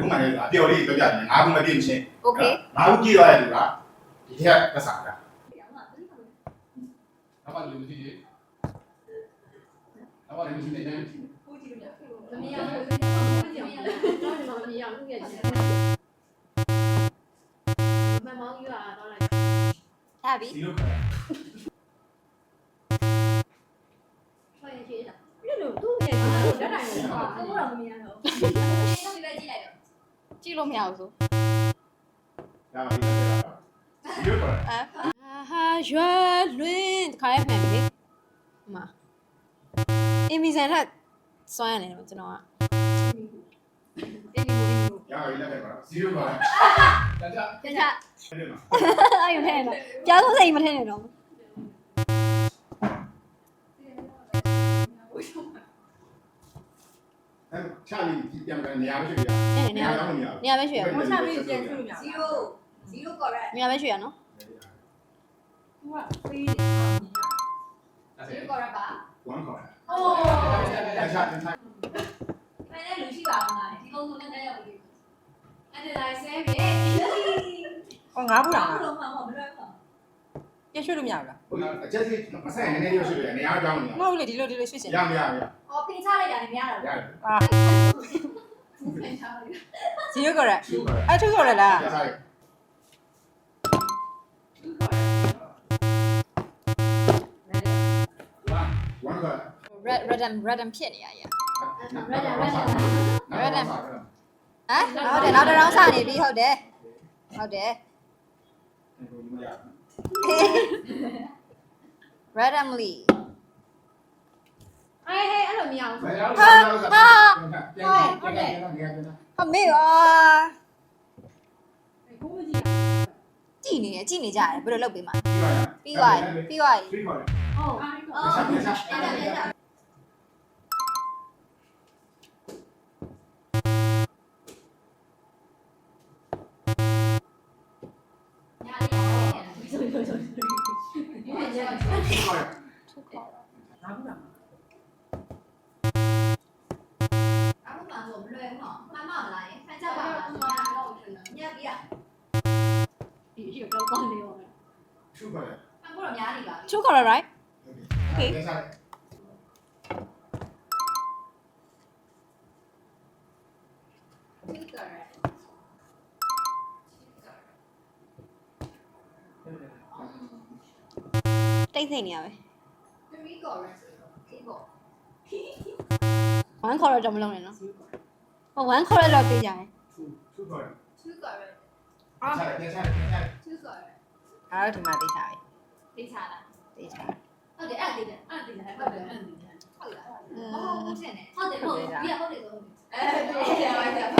ခုမှလည်းအပျော်လေးပြောပြတယ်ငါးခုမပြည့်မချင်းโอเคငါးခုပြည့်သွားတဲ့လူကဒီထက်သက်စားတာနောက်ပါလူမရှိသေးနောက်ပါလူမရှိသေးဘူးကိုကြည့်လို့ရမမရဘူးမမရဘူးမမရဘူးရဲ့မမောင်းယူတာတော့လိုက်ဒါပြီဒီလိုခါဖယ်ရေးတာဘယ်လိုသူ့ရဲ့လက်တိုင်းကိုတော့မမြင်တော့ဘူးဒီလိုကြည့်လိုက်တော့ ကြည့်လို့မရဘူးဆိုဒါမှဒီလိုခေါ်တာဒီလိုခေါ်တာဟာရွယ်လွင်ခါရမှန်ပြီဟမအီမီဇန်လက်စွမ်းရတယ်ကျွန်တော်ကအီမီကိုအီမီကိုရပါပြီလက်ထက်ခေါ်တာဒီလိုခေါ်တာ大家，ကြကြအဲ့ဒီမှာအဲ့ယူထဲတော့ကြားဆုံးစိတ်မထင်းနေတော့ အဲ့ချာလီပြန်ပြန်နေရာမရှိဘူးနေနေနေရာတော့မနေရနေရာပဲရွှေရဘူးချပြီးပြန်ဆွလို့မရဘူး zero zero correct နေရာပဲရွှေရနော်သူကပေးနေတယ်大 zero 家，correct ပါဝမ်းခေါ်တာအိုးအဲ့ချာတင်ဆိုင်ဖဲတဲ့လူရှိပါအောင်လားဒီကုန်းလုံးနဲ့တက်ရောက်ပြီအဲ့ဒါလိုက်ဆဲပြီဟောငါဘူးလားဘာလို့မှမမလွယ်ဘူး ပြန်ဆွလို့မရဘူးလားဟိုအချက်ကြီးမဆိုင်နေနေရရှိတယ်နေရာကြောင်းနေမဟုတ်လေဒီလိုဒီလိုဆွရှင်ရမရမရ။အော်ပင်ချလိုက်တာလည်းမရတော့ရဘူးတယ်အာ။ပင်ချလိုက်တာ0 correct သူခေါ်တာအဲ့သူဆိုရလားရဆိုင်ဝမ်းခေါ်တာ red redem redem ဖြစ်နေရရဟမ်ဟုတ်တယ်နောက်တစ်ရောင်းစနေပြီဟုတ်တယ်ဟုတ်တယ် randomly ။အေးဟဲ့အဲ့လိုမရဘူးဟာမေပါကိုမကြည့်ကြည်နေရကြည်နေကြတယ်ဘယ်လိုလုပ်ပေးမှာပြီးသွားပြီပြီးသွားပြီပြီးခေါ်တယ်။ဟုတ်တ။အော်ခြားတ လေးဆိုဆိုဆိုဒီနေ့ကျတော့ပြီးခေါ်တယ်ငါဘူးလားအခုမှဆိုမလွယ်ဘူးနော်။မှန်မလားယ။ဖန်ကြပါလား။ညပြီးอ่ะဒီရှိတော့ကောင်းနေရော သူခေါ်တယ်။ဖန်ဖို့တော့များနေပါပြီ true color right တခြား။ Two correct. တိတ်ဆိတ်နေရပဲ Three correct. ဒီပေါ့1 color တော့မလုပ်နဲ့နော်ဟို1 color တော့ပေးကြတယ်သူသူခေါ်တယ် Two correct. တခြားတခြားတခြား Two correct. အားတော့ဒီမှာသိချာပြီသိချလားသိချာဟုတ်တယ်အဲ့ဒါသိတယ်အဲ့ဒါသိတယ်ဟုတ်တယ်အဲ့ဒါသိတယ်ဟုတ်လားဟုတ်ဟုတ်တယ်နဲ့ဟုတ်တယ်ဟုတ်တယ်ပြီးရဟုတ်တယ်ဆိုအဲဟုတ်တယ်ဟုတ်တယ်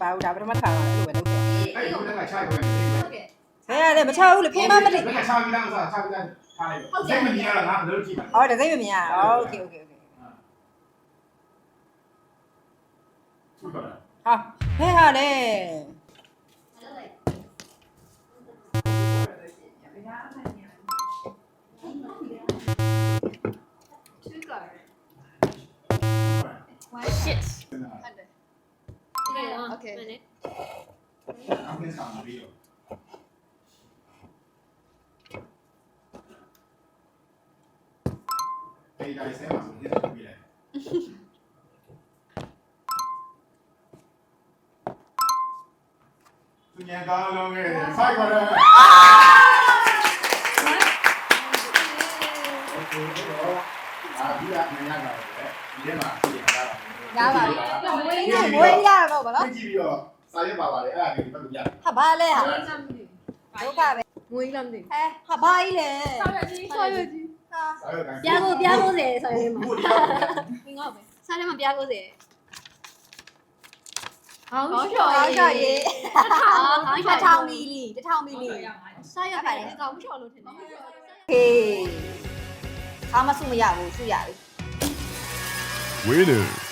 ဘာဘူးဒါပထမထားပါလို့ပဲလုပ်တယ် အဲ့ဒီကခြားခေါ်တယ် ဟုတ်ကဲ့ ဆဲရတယ်မချဘူးလေဖေးမမသိ ဘယ်ကခြားပြီးလားဆိုခြားပြီးလားထားလိုက်စိတ်မမြင်ရတော့ငါဘယ်လိုကြည့်မှာ ဟောတစိမ့်မမြင်ရโอเคโอเคโอเค သူခေါ်တယ် ဟာဖဲဟာလေ Two correct. Okay. Mana? Aku sama dia. Hey guys, saya masuk dia tak boleh. Punya kalau long eh, saya pada. Okay, okay. Ah, dia nak nyanyi apa? Dia mah, dia nak apa? ရပါပြီမွေးနေမွေးရတော့ဗောနော်ကြည့်ပြီးတော့စာရွက်ပါပါတယ်အဲ့ဒါလေးပတ်လို့ရတယ်ဟာဘာလဲဟာဒုက္ခပဲငွေကြီးလားမသိဟဲဟာဘာကြီးလဲဆောက်ရကြီးဆောက်ရကြီးဟာစာရွက်ပြားကိုပြားကိုစေဆောက်ရမှာမင်းငေါ့ပဲဆောက်ရမှာပြားကိုစေဟောင်းရှော်ဟောင်းရှော်ရေးဟောင်းရှော်1000မီလီ1000မီလီဆောက်ရပါတယ်ကောင်းရှော်လို့ထင်တယ်ဟေးခါမစုမရဘူးစုရပြီ Winner